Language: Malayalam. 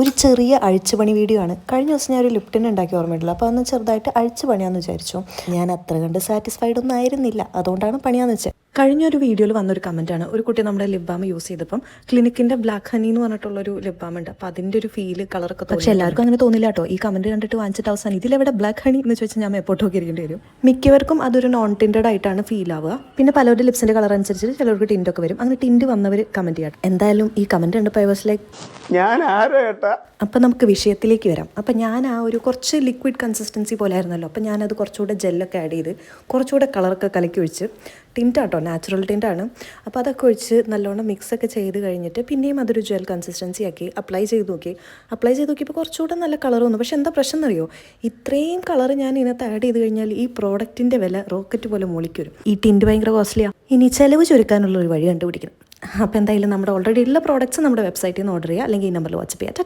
ഒരു ചെറിയ അഴിച്ചുപണി വീഡിയോ ആണ്. കഴിഞ്ഞ ദിവസം ഞാൻ ഒരു ലിപ്റ്റിൻ ഉണ്ടാക്കി ഓർമ്മയിട്ടില്ല അപ്പോൾ അന്ന് ചെറുതായിട്ട് അഴിച്ചു പണിയാന്ന് വിചാരിച്ചു. ഞാൻ അത്ര കണ്ട് സാറ്റിസ്ഫൈഡ് ഒന്നും ആയിരുന്നില്ല. അതുകൊണ്ടാണ് പണിയാന്ന് വെച്ചത് കഴിഞ്ഞൊരു വീഡിയോയിൽ വന്നൊരു ആണ്. ഒരു കുട്ടി നമ്മുടെ ലിപ് ബാം യൂസ് ചെയ്തപ്പം ക്ലിനിക്കിന്റെ ബ്ലാക്ക് ഹണി എന്ന് പറഞ്ഞിട്ടുള്ളൊരു ലിപ് ബാം ഉണ്ട്. അപ്പോൾ അതിന്റെ ഒരു ഫീൽ കളറൊക്കെ പക്ഷേ എല്ലാവർക്കും അങ്ങനെ തോന്നില്ല കേട്ടോ. ഈ കമന്റ് കണ്ടിട്ട് വാങ്ങിച്ചിട്ട് അവസാനം ഇതിലെവിടെ ബ്ലാക്ക് ഹണി എന്ന് ചോദിച്ചാൽ ഞാൻ നോക്കി ഇരിക്കേണ്ടി വരും. മിക്കവർക്കും അതൊരു നോൺ ടിന്റഡ് ആയിട്ടാണ് ഫീൽ ആവുക. പിന്നെ പലരുടെ ലിപ്സിന്റെ കളർ അനുസരിച്ച് ചിലർക്ക് ടിന്റ് ഒക്കെ വരും. അങ്ങനെ ടിന്റ് വന്നവർ കമന്റ് ചെയ്യാം. എന്തായാലും ഈ കമന്റ് കണ്ടപ്പോൾ ഐ വാസ് ലൈക്ക് ഞാൻ ആരോ ഏട്ടാ? അപ്പം നമുക്ക് വിഷയത്തിലേക്ക് വരാം. അപ്പം ഞാൻ ആ ഒരു കുറച്ച് ലിക്വിഡ് കൺസിസ്റ്റൻസി പോലെ ആയിരുന്നല്ലോ അപ്പം ഞാനത് കുറച്ചുകൂടെ ജെല്ലൊക്കെ ആഡ് ചെയ്ത് കുറച്ചുകൂടെ കളറൊക്കെ കലക്കി ഒഴിച്ച് ടിന്റാട്ടോ നാച്ചുറൽ ടിന്റാണ് അപ്പോൾ അതൊക്കെ ഒഴിച്ച് നല്ലോണം മിക്സൊക്കെ ചെയ്ത് കഴിഞ്ഞിട്ട് പിന്നെയും അതൊരു ജെൽ കൺസിസ്റ്റൻസി ആക്കി അപ്ലൈ ചെയ്ത് നോക്കി. അപ്ലൈ ചെയ്ത് നോക്കിയപ്പോൾ കുറച്ചുകൂടെ നല്ല കളർ വന്നു. പക്ഷേ എന്താ പ്രശ്നം എന്നറിയോ? ഇത്രയും കളർ ഞാൻ ഇതിനകത്ത് ആഡ് ചെയ്ത് കഴിഞ്ഞാൽ ഈ പ്രോഡക്റ്റിന്റെ വില റോക്കറ്റ് പോലെ മുളിക്ക് വരും. ഈ ടിന്റ് ഭയങ്കര കോസ്റ്റ്ലിയാണ് ഇനി ചിലവ് ചുരുക്കാനുള്ള ഒരു വഴി കണ്ടുപിടിക്കണം. അപ്പോൾ എന്തായാലും നമ്മുടെ ഓൾറെഡി ഉള്ള പ്രോഡക്റ്റ്സ് നമ്മുടെ വെബ്സൈറ്റിൽ നിന്ന് ഓർഡർ ചെയ്യുക. അല്ലെങ്കിൽ ഈ നമ്പറിൽ ചെയ്യുക. ടാറ്റാ